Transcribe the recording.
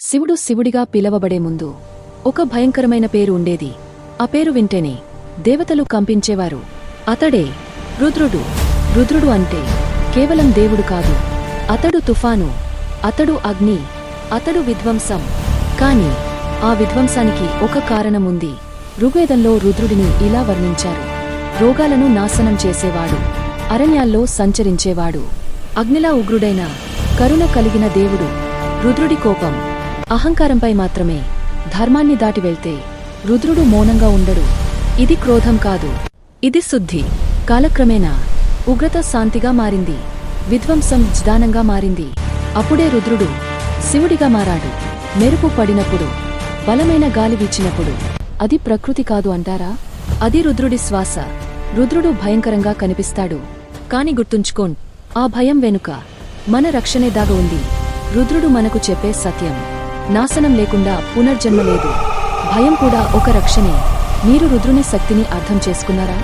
శివుడు శివుడిగా పిలవబడే ముందు ఒక భయంకరమైన పేరు ఉండేది. ఆ పేరు వింటేనే దేవతలు కంపించేవారు. అతడే రుద్రుడు. రుద్రుడు అంటే కేవలం దేవుడు కాదు. అతడు తుఫాను. అతడు అగ్ని. అతడు విధ్వంసం. కాని ఆ విధ్వంసానికి ఒక కారణముంది. ఋగ్వేదంలో రుద్రుడిని ఇలా వర్ణించారు. రోగాలను నాశనం చేసేవాడు. అరణ్యాల్లో సంచరించేవాడు. అగ్నిలా ఉగ్రుడైన కరుణ కలిగిన దేవుడు. రుద్రుడి కోపం. అహంకారంపై మాత్రమే ధర్మాన్ని దాటి వెళ్తే రుద్రుడు మౌనంగా ఉండడు. ఇది క్రోధం కాదు. ఇది శుద్ధి. కాలక్రమేణా ఉగ్రత శాంతిగా మారింది. విధ్వంసం జ్ఞానంగా మారింది. అప్పుడే రుద్రుడు శివుడిగా మారాడు. మెరుపు పడినప్పుడు బలమైన గాలి వీచినప్పుడు. అది ప్రకృతి కాదు అంటారా? అది రుద్రుడి శ్వాస. రుద్రుడు భయంకరంగా కనిపిస్తాడు. కాని గుర్తుంచుకోండి ఆ భయం వెనుక మన రక్షణే దాగ ఉంది. రుద్రుడు మనకు చెప్పే సత్యం. నాశనం లేకుండా పునర్జన్మ లేదు. భయం కూడా ఒక రక్షణే. మీరు రుద్రుని శక్తిని అర్థం చేసుకున్నారా?